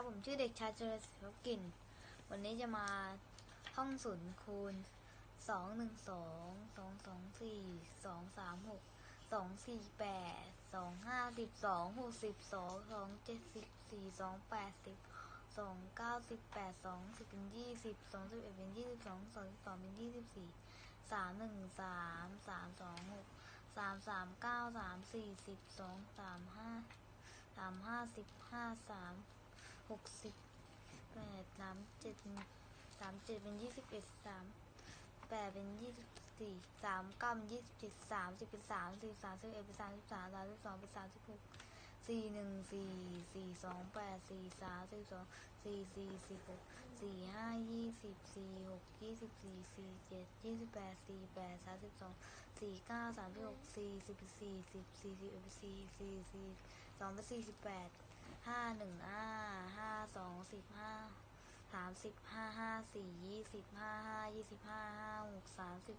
ับผมชื่อเด็กชายเจริญศิลปกิน วันนี้จะมาท่องศูนย์คูณสองหนึ่งสองสองสองสี่สองสามหกสองสี่แปดสองห้าสิบสองหกสิบสองสองเจ็ดสิบสี่สองแปดสิบสองเก้าสิบแปดสองสิบเป็นยี่สิบสองสิบเอ็ดเป็นยี่สิบสองสองสิบสองเป็นยี่สิบสี่สามหนึ่งสามสามสองหกสามสามเก้าสามสี่สิบสองสามห้าสามห้าสิบห้าสาม หกสิบแปดสามเจ็ดสามเจ็ดเป็นยี่สิบเอ็ดสามแปดเป็นยี่สิบสี่สามเก้าเป็นยี่สิบเจ็ดสามสิบเป็นสามสิบสามสิบเอ็ดเป็นสามสิบสามสามสิบสองเป็นสามสิบหกสี่หนึ่งสี่สี่สองแปดสี่สามสิบสองสี่สี่สิบหกสี่ห้ายี่สิบสี่หกยี่สิบสี่สี่เจ็ดยี่สิบแปดสี่แปดสามสิบสองสี่เก้าสามสิบหกสี่สิบสี่สิบสี่สิบสี่สี่สี่สองเป็นสี่สิบแปด ห้าหนึ่งห้าห้าสองสิบห้าสามสิบห้าห้าสี่ยี่สิบห้าห้ายี่สิบห้าห้าหกสามสิบ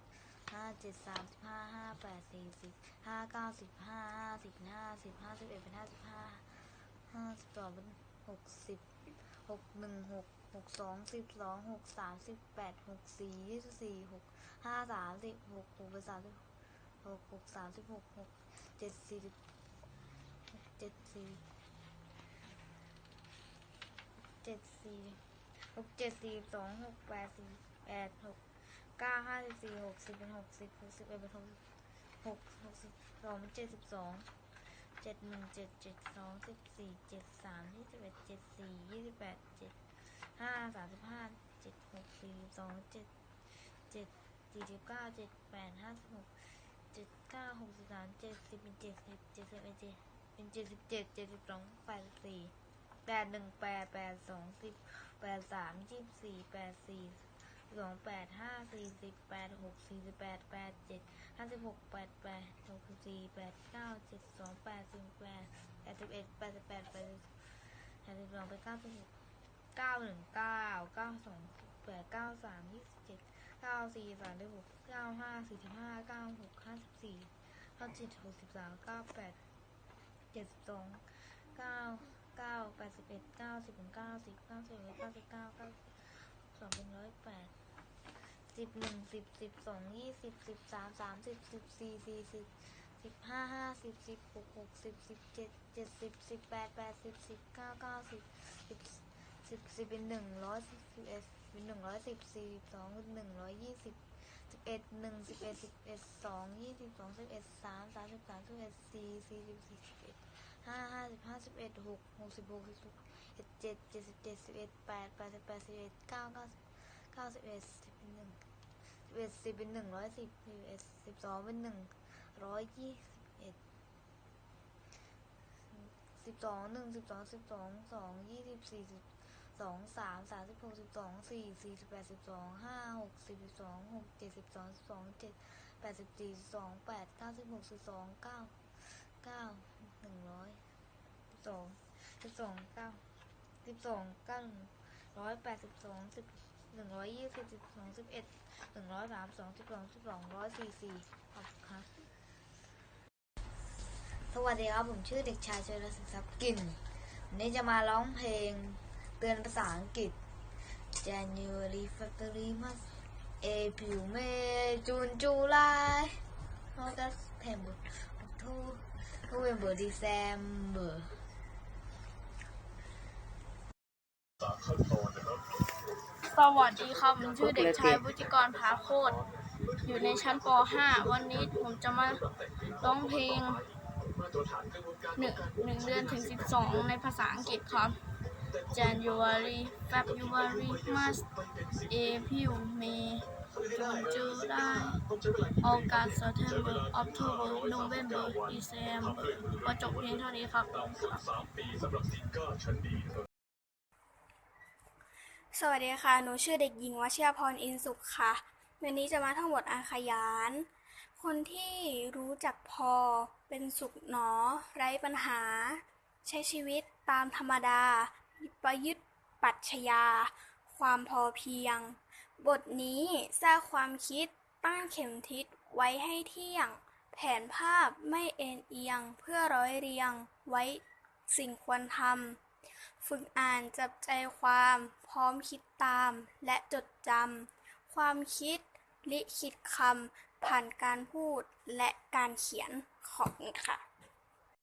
ห้าเจ็ดสามสิบห้าห้าแปดสี่สิบห้าเก้าสิบห้าห้าสิบห้าสิบห้าสิบเอ็ดเป็นห้าสิบห้าห้าสิบสองเป็นหกสิบหกหนึ่งหกหกสองสิบสองหกสามสิบแปดหกสี่ยี่สิบสี่หกห้าสามสิบหกหกเป็นสามสิบหกหกสามสิบหกหกเจ็ดสี่เจ็ดสี่ เจ็ดสี่หกเจ็ดสี่สองหกแปดสี่แปดหกเก้าห้าสิบสี่หกสิบเป็นหกสิบหกสิบเอ็ดเป็นหกหกหกสิบสองเป็นเจ็ดสิบสองเจ็ดหนึ่งเจ็ดเจ็ดสองสิบสี่เจ็ดสามยี่สิบเอ็ดเจ็ดสี่ยี่สิบแปดเจ็ดห้าสามสิบห้าเจ็ดหกสี่สองเจ็ดเจ็ดสี่สิบเก้าเจ็ดแปดห้าสิบหกเจ็ดเก้าหกสิบสามเจ็ดสิบเป็นเจ็ดสิบเจ็ดสิบเอ็ดเจ็ดเป็นเจ็ดสิบเจ็ดเจ็ดสิบสองแปดสี่ แปดหนึ่งแปดแปดสองสิบแปดสามยี่สิบสี่แปดสี่สองแปดห้าสี่สิบแปดหกสี่สิบแปดแปดเจ็ดห้าสิบหกแปดแปดหกสิบสี่แปดเก้าเจ็ดสองแปดสิบแปดแปดสิบเอ็ดแปดสิบแปดแปดสิบแปดสิบสองไปเก้าสิบหกเก้าหนึ่งเก้าเก้าสองแปดเก้าสามยี่สิบเจ็ดเก้าสี่สามสิบหกเก้าห้าสี่สิบห้าเก้าหกห้าสิบสี่เก้าเจ็ดหกสิบสามเก้าแปดเจ็ดสิบสองเก้า เก้าแปดสิบเอ็ดเก้าสิบเป็นเก้าสิบเก้าสิบเอ็ดเก้าสิบเก้าเก้าสองเป็นร้อยแปดสิบหนึ่งสิบสิบสองยี่สิบสิบสามสามสิบสิบสี่สี่สิบสิบห้าห้าสิบสิบหกหกสิบสิบเจ็ดเจ็ดสิบสิบแปดแปดสิบสิบเก้าเก้าสิบสิบสิบสิบเป็นหนึ่งร้อยสิบสิบเอ็ดเป็นหนึ่งร้อยสิบสี่สิบสองเป็นหนึ่งร้อยยี่สิบสิบเอ็ดหนึ่งสิบเอ็ดสิบเอ็ดสองยี่สิบสองสิบเอ็ดสามสามสิบสามสิบเอ็ดสี่สี่สิบสี่สิบเอ็ด ห้าห้าสิบห้าสิบเอ็ดหกหกสิบหกสิบเอ็ดเจ็ดเจ็ดสิบเจ็ดสิบเอ็ดแปดแปดสิบแปดสิบเอ็ดเก้าเก้าเก้าสิบเอ็ดสิบเป็นหนึ่งสิบเอ็ดสิบเป็นหนึ่งร้อยสิบสิบเอ็ดสิบสองเป็นหนึ่งร้อยยี่สิบเอ็ดสิบสองหนึ่งสิบสองสิบสองสองยี่สิบสี่สิบสองสามสามสิบหกสิบสองสี่สี่สิบแปดสิบสองห้าหกสิบสองหกเจ็ดสิบสองสิบสองเจ็ดแปดสิบสี่สองแปดเก้าสิบหกสิบสองเก้า เก้าหนึ่งร้อยสิบสองสิบสองเก้าสิบสองเก้าหนึ่งร้อยแปดสิบสองสิบหนึ่งร้อยยี่สิบสิบสองสิบเอ็ดหนึ่งร้อยสามสองสิบสองสิบสองร้อยสี่สี่ขอบคุณครับสวัสดีครับผมชื่อเด็กชายเชยรศิษย์ทรัพย์กินวันนี้จะมาร้องเพลงเตือนภาษาอังกฤษ January February March April May June July August September November December สวัสดีครับผมชื่อเด็กชายวุฒิกรผาโคตรอยู่ในชั้นป .5 วันนี้ผมจะมาร้องเพลงหนึ่งหนึ่งเดือนถึง12ในภาษาอังกฤษครับ January February March April May June July August September October November December ก็จบเพียงเท่านี้ครับ สวัสดีค่ะ หนูชื่อเด็กหญิงวชิรพรอินสุขค่ะ วันนี้จะมาทั้งหมดอาขยาน คนที่รู้จักพอเป็นสุขหนอ ไร้ปัญหา ใช้ชีวิตตามธรรมดา ประยุทธ์ปรัชญาความพอเพียง บทนี้สร้างความคิดตั้งเข็มทิศไว้ให้เที่ยง แผนภาพไม่เอ็นเอียงเพื่อร้อยเรียงไว้สิ่งควรทำฝึกอ่านจับใจความ พร้อมคิดตามและจดจำความคิด ลิขิตคำผ่านการพูดและการเขียนขอบคุณค่ะ